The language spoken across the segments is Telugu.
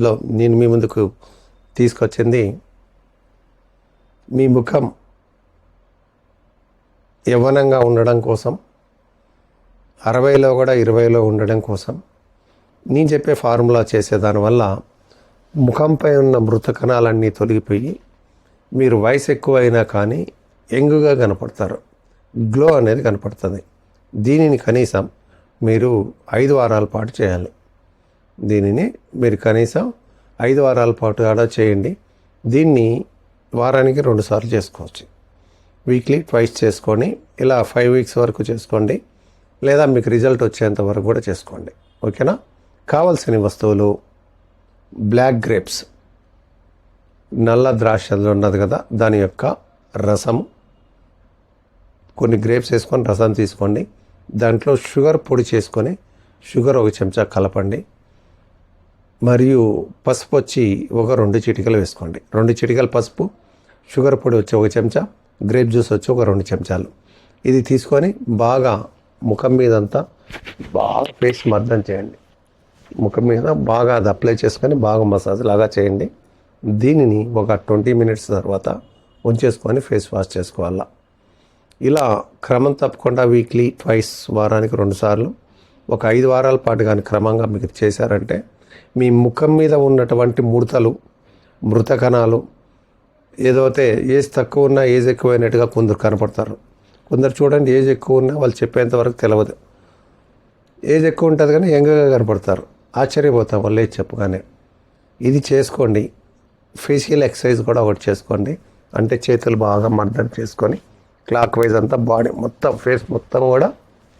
లో నేను మీ ముందుకు తీసుకొచ్చింది మీ ముఖం యవ్వనంగా ఉండడం కోసం అరవైలో కూడా ఇరవైలో ఉండడం కోసం నేను చెప్పే ఫార్ములా చేసేదానివల్ల ముఖంపై ఉన్న మృత కణాలన్నీ తొలగిపోయి మీరు వయసు ఎక్కువైనా కానీ ఎంగుగా కనపడతారు. గ్లో అనేది కనపడుతుంది. దీనిని కనీసం మీరు ఐదు వారాల పాటు చేయాలి. దీనిని మీరు కనీసం ఐదు వారాల పాటు ఆడా చేయండి. దీన్ని వారానికి రెండుసార్లు చేసుకోవచ్చు. వీక్లీ ట్వైస్ చేసుకొని ఇలా ఫైవ్ వీక్స్ వరకు చేసుకోండి. లేదా మీకు రిజల్ట్ వచ్చేంత వరకు కూడా చేసుకోండి. ఓకేనా? కావాల్సిన వస్తువులు బ్లాక్ గ్రేప్స్ నల్ల ద్రాక్షలు ఉన్నది కదా దాని యొక్క రసం. కొన్ని గ్రేప్స్ వేసుకొని రసం తీసుకోండి. దాంట్లో షుగర్ పొడి చేసుకొని షుగర్ ఒక చెంచా కలపండి. మరియు పసుపు వచ్చి ఒక రెండు చిటికలు వేసుకోండి. రెండు చిటికలు పసుపు షుగర్ పొడి వచ్చి ఒక చెంచా గ్రేప్ జ్యూస్ వచ్చి ఒక రెండు చెంచాలు. ఇది తీసుకొని బాగా ముఖం మీదంతా బాగా ఫేస్ మర్దం చేయండి. ముఖం మీద బాగా అది అప్లై చేసుకొని బాగా మసాజ్ లాగా చేయండి. దీనిని ఒక ట్వంటీ మినిట్స్ తర్వాత ఉంచేసుకొని ఫేస్ వాష్ చేసుకోవాలా. ఇలా క్రమం తప్పకుండా వీక్లీ ట్వైస్ వారానికి రెండుసార్లు ఒక ఐదు వారాల పాటు కానీ క్రమంగా మీకు చేశారంటే మీ ముఖం మీద ఉన్నటువంటి ముడతలు మృత కణాలు ఏదైతే ఏజ్ తక్కువ ఉన్నా ఏజ్ ఎక్కువైనట్టుగా కొందరు కనపడతారు. కొందరు చూడండి ఏజ్ ఎక్కువ ఉన్నా వాళ్ళు చెప్పేంత వరకు తెలియదు ఏజ్ ఎక్కువ ఉంటుంది కానీ యంగ్గా కనపడతారు. ఆశ్చర్యపోతాం వాళ్ళు ఏది చెప్పగానే. ఇది చేసుకోండి. ఫేషియల్ ఎక్సర్సైజ్ కూడా ఒకటి చేసుకోండి. అంటే చేతులు బాగా మర్దన చేసుకొని క్లాక్ వైజ్ అంతా బాడీ మొత్తం ఫేస్ మొత్తం కూడా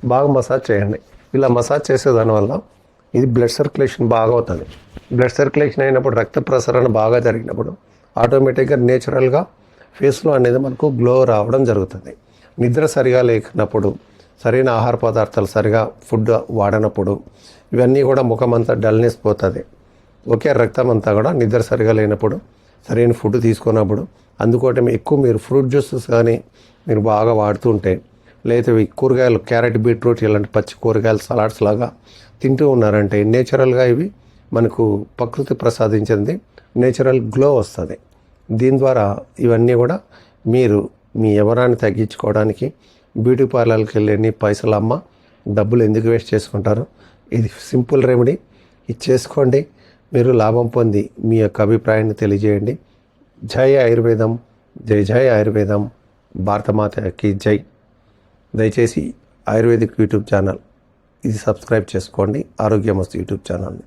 బాగా మసాజ్ చేయండి. ఇలా మసాజ్ చేసేదానివల్ల ఇది బ్లడ్ సర్క్యులేషన్ బాగా అవుతుంది. బ్లడ్ సర్క్యులేషన్ అయినప్పుడు రక్త ప్రసరణ బాగా జరిగినప్పుడు ఆటోమేటిక్గా నేచురల్గా ఫేస్లో అనేది మనకు గ్లో రావడం జరుగుతుంది. నిద్ర సరిగా లేకున్నప్పుడు సరైన ఆహార పదార్థాలు సరిగా ఫుడ్ వాడనప్పుడు ఇవన్నీ కూడా ముఖం అంతా డల్నెస్ పోతుంది. ఒకే రక్తం అంతా కూడా నిద్ర సరిగా లేనప్పుడు సరైన ఫుడ్ తీసుకున్నప్పుడు అందుకోవటం ఎక్కువ మీరు ఫ్రూట్ జ్యూసెస్ కానీ మీరు బాగా వాడుతుంటే లేదా కూరగాయలు క్యారెట్ బీట్రూట్ ఇలాంటి పచ్చి కూరగాయలు సలాడ్స్ లాగా తింటూ ఉన్నారంటే నేచురల్గా ఇవి మనకు ప్రకృతి ప్రసాదించింది. నేచురల్ గ్లో వస్తుంది. దీని ద్వారా ఇవన్నీ కూడా మీరు మీ ఎవరాన్ని తగ్గించుకోవడానికి బ్యూటీ పార్లర్కి వెళ్ళి పైసలు అమ్మ డబ్బులు ఎందుకు వేస్ట్ చేసుకుంటారు? ఇది సింపుల్ రెమెడీ. ఇది చేసుకోండి. మీరు లాభం పొంది మీ యొక్క అభిప్రాయాన్ని తెలియజేయండి. జై ఆయుర్వేదం. జై జై ఆయుర్వేదం. భారతమాతకి జై. దయచేసి ఆయుర్వేదిక్ యూట్యూబ్ ఛానల్. ఇది సబ్స్క్రైబ్ చేసుకోండి. ఆరోగ్యమస్తు యూట్యూబ్ ఛానల్ని.